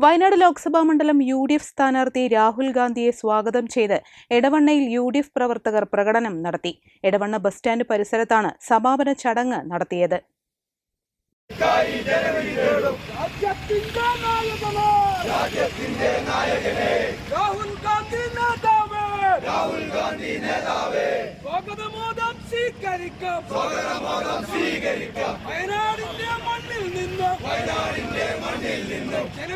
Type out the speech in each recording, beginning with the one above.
Wayanad Lok Sabha മണ്ഡലം U D F സ്ഥാനാർത്ഥി രാഹുൽ ഗാന്ധിയെ സ്വാഗതം ചെയ്ത് എടവണ്ണയിൽ യു ഡി എഫ് പ്രവർത്തകർ പ്രകടനം നടത്തി. എടവണ്ണ ബസ് സ്റ്റാൻഡ് പരിസരത്താണ് സമാപന ചടങ്ങ് നടത്തിയത്. രാഹുൽ ഗാന്ധി നേതാവ് രാഹുൽ ഗാന്ധി നേതാവ് സ്വാഗതമോദം സ്വീകരിക്കാം. സ്വാഗതമോദം സ്വീകരിക്കാം. വയനാടിന്റെ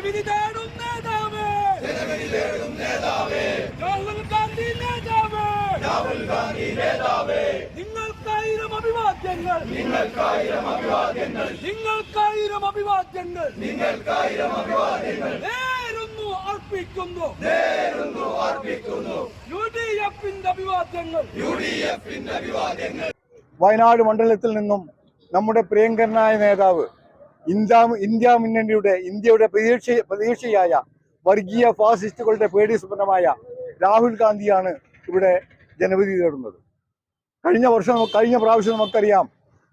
ജനവിധി തേടും നേതാവ്. ജനവിധി തേടും നേതാവ്. രാഹുൽ ഗാന്ധി നേതാവ്. രാഹുൽ ഗാന്ധി നേതാവ്. നിങ്ങൾക്കായിരം അഭിവാദ്യങ്ങൾ. നിങ്ങൾക്കായിരം അഭിവാദ്യങ്ങൾ. നിങ്ങൾക്കായിരം അഭിവാദ്യങ്ങൾ. നിങ്ങൾക്കായിരം അഭിവാദ്യങ്ങൾ. നേരുന്നു അർപ്പിക്കുന്നു. നേരുന്നു അർപ്പിക്കുന്നു. യു ഡി എഫിന്റെ അഭിവാദ്യങ്ങൾ. യു ഡി എഫിന്റെ അഭിവാദ്യങ്ങൾ. വയനാട് മണ്ഡലത്തിൽ നിന്നും നമ്മുടെ പ്രിയങ്കരനായ നേതാവ് ഇന്ത്യ ഇന്ത്യ മുന്നണിയുടെ ഇന്ത്യയുടെ പ്രതീക്ഷ പ്രതീക്ഷയായ വർഗീയ ഫാസിസ്റ്റുകളുടെ പേടി സ്വപ്നമായ രാഹുൽ ഗാന്ധിയാണ് ഇവിടെ ജനവിധി തേടുന്നത്. കഴിഞ്ഞ വർഷം കഴിഞ്ഞ പ്രാവശ്യം നമുക്കറിയാം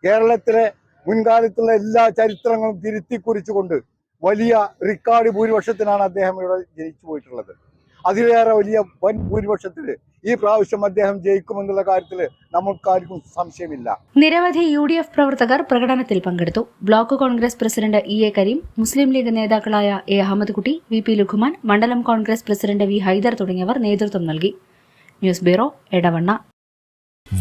കേരളത്തിലെ മുൻകാലത്തുള്ള എല്ലാ ചരിത്രങ്ങളും തിരുത്തി കുറിച്ചുകൊണ്ട് വലിയ റിക്കാർഡ് ഭൂരിപക്ഷത്തിനാണ് അദ്ദേഹം ഇവിടെ ജയിച്ചു പോയിട്ടുള്ളത്. അതിലേറെ വലിയ വൻ ഭൂരിപക്ഷത്തിൽ ഈ പ്രാവശ്യം അദ്ദേഹം ജയിക്കുമെന്നുള്ള കാര്യത്തിൽ നമുക്കാർക്കും സംശയമില്ല. നിരവധി യു ഡി എഫ് പ്രവർത്തകർ പ്രകടനത്തിൽ പങ്കെടുത്തു. Block Congress president E A Karim Muslim League നേതാക്കളായ A Ahmed Kutty V P Luqman മണ്ഡലം കോൺഗ്രസ് പ്രസിഡന്റ് വി ഹൈദർ തുടങ്ങിയവർ നേതൃത്വം നൽകി. News bureau Edavanna.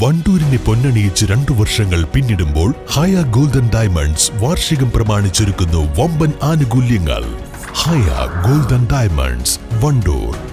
വണ്ടൂരിനെ പൊന്നണിയിച്ച് രണ്ടു വർഷങ്ങൾ പിന്നിടുമ്പോൾ ഹയ ഗോൾഡൻ ഡയമണ്ട്സ് വാർഷികം പ്രമാണിച്ചൊരുക്കുന്നു വമ്പൻ ആനുകൂല്യങ്ങൾ. Haya golden diamonds Wandoor.